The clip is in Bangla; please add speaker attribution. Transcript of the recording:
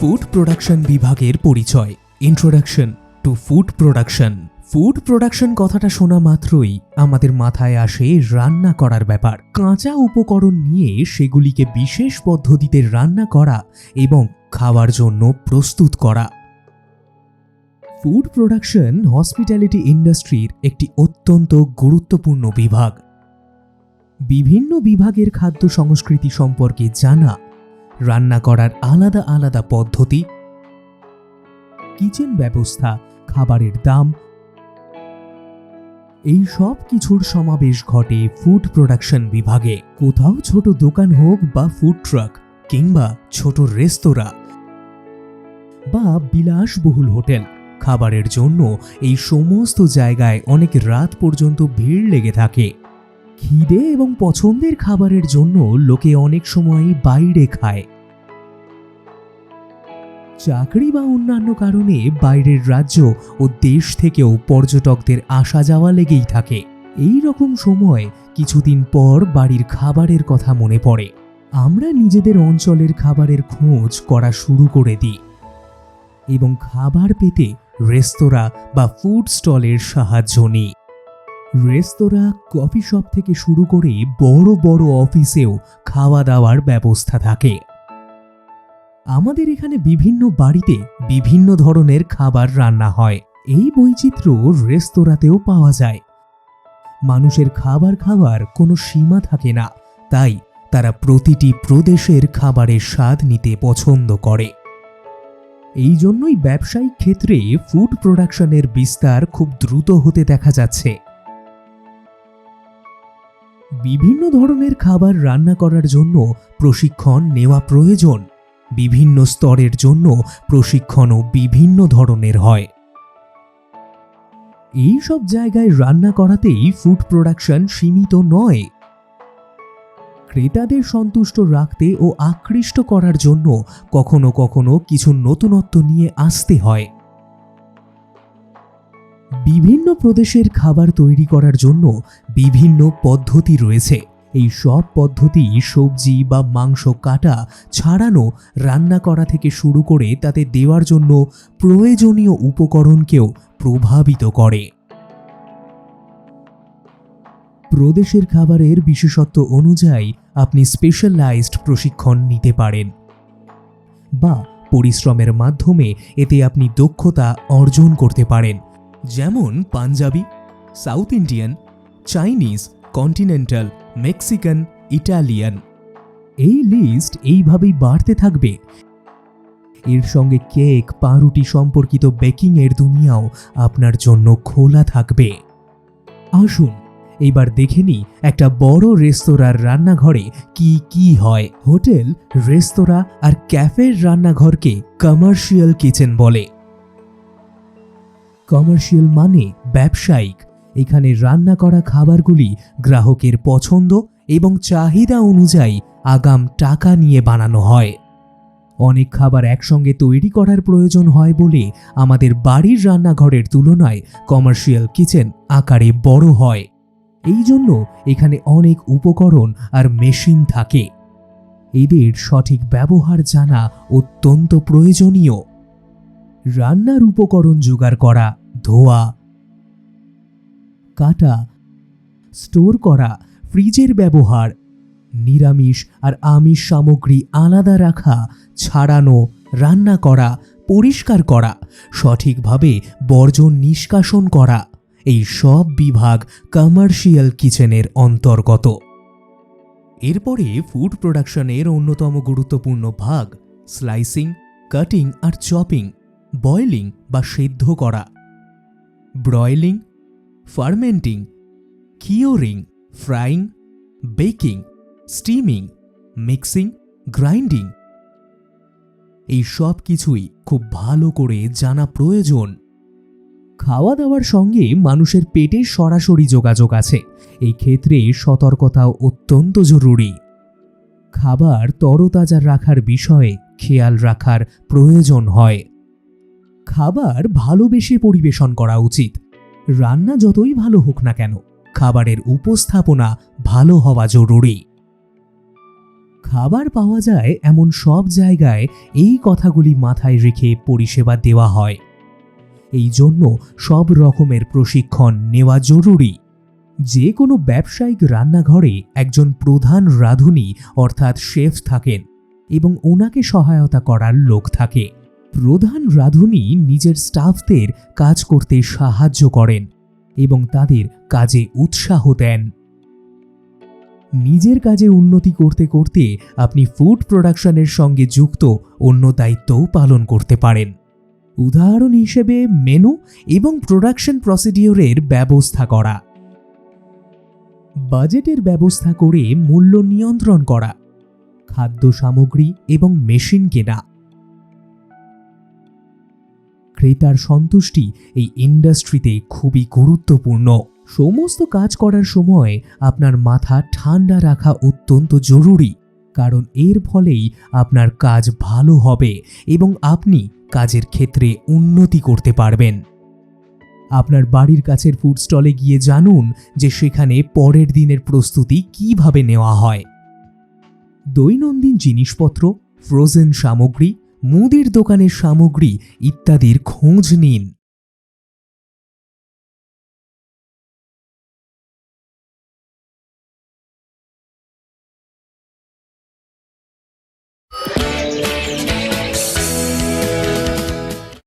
Speaker 1: ফুড প্রোডাকশন বিভাগের পরিচয়। Introduction to food production food production কথাটা শোনা মাত্রই আমাদের মাথায় আসে রান্না করার ব্যাপার। কাঁচা উপকরণ নিয়ে সেগুলিকে বিশেষ পদ্ধতিতে রান্না করা এবং খাওয়ার জন্য প্রস্তুত করা। ফুড প্রোডাকশন হসপিটালিটি ইন্ডাস্ট্রির একটি অত্যন্ত গুরুত্বপূর্ণ বিভাগ। বিভিন্ন বিভাগের খাদ্য সংস্কৃতি সম্পর্কে জানা রান্না করার আলাদা আলাদা পদ্ধতি, কিচেন ব্যবস্থা, খাবারের দাম, এই সব কিছুর সমাবেশ ঘটে ফুড প্রোডাকশন বিভাগে। কোথাও ছোট দোকান হোক বা ফুড ট্রাক কিংবা ছোট রেস্তোরাঁ বা বিলাসবহুল হোটেল, খাবারের জন্য এই সমস্ত জায়গায় অনেক রাত পর্যন্ত ভিড় লেগে থাকে। খিদে এবং পছন্দের খাবারের জন্য লোকে অনেক সময় বাইরে খায়। চাকরি বা অন্যান্য কারণে বাইরের রাজ্য ও দেশ থেকেও পর্যটকদের আসা যাওয়া লেগেই থাকে। এই রকম সময় কিছুদিন পর বাড়ির খাবারের কথা মনে পড়ে। আমরা নিজেদের অঞ্চলের খাবারের খোঁজ করা শুরু করে দিই এবং খাবার পেতে রেস্তোরাঁ বা ফুড স্টলের সাহায্য নিই। রেস্তোরাঁ, কফি শপ থেকে শুরু করে বড় বড় অফিসেও খাওয়া দাওয়ার ব্যবস্থা থাকে। আমাদের এখানে বিভিন্ন বাড়িতে বিভিন্ন ধরনের খাবার রান্না হয়। এই বৈচিত্র্য রেস্তোরাঁতেও পাওয়া যায়। মানুষের খাবার খাওয়ার কোনো সীমা থাকে না। তাই তারা প্রতিটি প্রদেশের খাবারের স্বাদ নিতে পছন্দ করে। এই জন্যই ব্যবসায়িক ক্ষেত্রে ফুড প্রোডাকশনের বিস্তার খুব দ্রুত হতে দেখা যাচ্ছে। বিভিন্ন ধরনের খাবার রান্না করার জন্য প্রশিক্ষণ নেওয়া প্রয়োজন। বিভিন্ন স্তরের জন্য প্রশিক্ষণও বিভিন্ন ধরনের হয়। এই সব জায়গায় রান্না করাতেই ফুড প্রোডাকশন সীমিত নয়। ক্রেতাদের সন্তুষ্ট রাখতে ও আকৃষ্ট করার জন্য কখনো কখনো কিছু নতুনত্ব নিয়ে আসতে হয়। বিভিন্ন প্রদেশের খাবার তৈরি করার জন্য বিভিন্ন পদ্ধতি রয়েছে। এই সব পদ্ধতি সবজি বা মাংস কাটা ছাড়ানো রান্না করা থেকে শুরু করে তাতে দেওয়ার জন্য প্রয়োজনীয় উপকরণকেও প্রভাবিত করে। প্রদেশের খাবারের বিশেষত্ব অনুযায়ী আপনি স্পেশালাইজড প্রশিক্ষণ নিতে পারেন বা পরিশ্রমের মাধ্যমে এতে আপনি দক্ষতা অর্জন করতে পারেন। যেমন Punjabi, South Indian, Chinese, continental, Mexican, Italian. এই লিস্ট এইভাবেই বাড়তে থাকবে। এর সঙ্গে কেক, পাউরুটি সম্পর্কিত বেকিং এর দুনিয়াও আপনার জন্য খোলা থাকবে। আসুন, এবার দেখে নি একটা বড় রেস্তোরাঁর রান্নাঘরে কি কি হয়। হোটেল, রেস্তোরাঁ আর ক্যাফের রান্নাঘরকে কমার্শিয়াল কিচেন বলে। কমার্শিয়াল মানে ব্যবসায়িক। এখানে রান্না করা খাবারগুলি গ্রাহকের পছন্দ এবং চাহিদা অনুযায়ী আগাম টাকা নিয়ে বানানো হয়। অনেক খাবার একসঙ্গে তৈরি করার প্রয়োজন হয় বলে আমাদের বাড়ির রান্নাঘরের তুলনায় কমার্শিয়াল কিচেন আকারে বড় হয়। এই জন্য এখানে অনেক উপকরণ আর মেশিন থাকে। এদের সঠিক ব্যবহার জানা অত্যন্ত প্রয়োজনীয়। রান্নার উপকরণ জোগাড় করা, ধোয়া, কাটা, স্টোর করা, ফ্রিজের ব্যবহার, নিরামিষ আর আমিষ সামগ্রী আলাদা রাখা, ছাড়ানো, রান্না করা, পরিষ্কার করা, সঠিকভাবে বর্জন নিষ্কাশন করা, এই সব বিভাগ কমার্শিয়াল কিচেনের অন্তর্গত। এরপরে ফুড প্রোডাকশনের অন্যতম গুরুত্বপূর্ণ ভাগ স্লাইসিং কাটিং আর চপিং বয়লিং বা সেদ্ধ করা। Broiling fermenting curing frying baking steaming mixing grinding এই সব কিছুই খুব ভালো করে জানা প্রয়োজন। খাওয়া দাওয়ার সঙ্গে মানুষের পেটের সরাসরি যোগাযোগ আছে। এই ক্ষেত্রে সতর্কতাও অত্যন্ত জরুরি। খাবার তরতাজা রাখার বিষয়ে খেয়াল রাখার প্রয়োজন হয়। খাবার ভালোবেসে পরিবেশন করা উচিত। রান্না যতই ভালো হোক না কেন, খাবারের উপস্থাপনা ভালো হওয়া জরুরি। খাবার পাওয়া যায় এমন সব জায়গায় এই কথাগুলি মাথায় রেখে পরিষেবা দেওয়া হয়। এই জন্য সব রকমের প্রশিক্ষণ নেওয়া জরুরি। যে কোনো ব্যবসায়িক রান্নাঘরে একজন প্রধান রাঁধুনি অর্থাৎ শেফ থাকেন এবং ওনাকে সহায়তা করার লোক থাকে। প্রধান রাঁধুনি নিজের স্টাফদের কাজ করতে সাহায্য করেন এবং তাদের কাজে উৎসাহ দেন। নিজের কাজে উন্নতি করতে করতে আপনি ফুড প্রোডাকশনের সঙ্গে যুক্ত অন্য দায়িত্বও পালন করতে পারেন। উদাহরণ হিসেবে মেনু এবং প্রোডাকশন প্রসিডিওরের ব্যবস্থা করা। বাজেটের ব্যবস্থা করে মূল্য নিয়ন্ত্রণ করা। খাদ্য সামগ্রী এবং মেশিন কেনা। ক্রেতার সন্তুষ্টি এই ইন্ডাস্ট্রিতে খুবই গুরুত্বপূর্ণ। সমস্ত কাজ করার সময় আপনার মাথা ঠান্ডা রাখা অত্যন্ত জরুরি, কারণ এর ফলেই আপনার কাজ ভালো হবে এবং আপনি কাজের ক্ষেত্রে উন্নতি করতে পারবেন। আপনার বাড়ির কাছের ফুড স্টলে গিয়ে জানুন যে সেখানে পরের দিনের প্রস্তুতি কীভাবে নেওয়া হয়। দৈনন্দিন জিনিসপত্র ফ্রোজেন সামগ্রী মুদির দোকানের সামগ্রী ইত্যাদির খোঁজ নিন।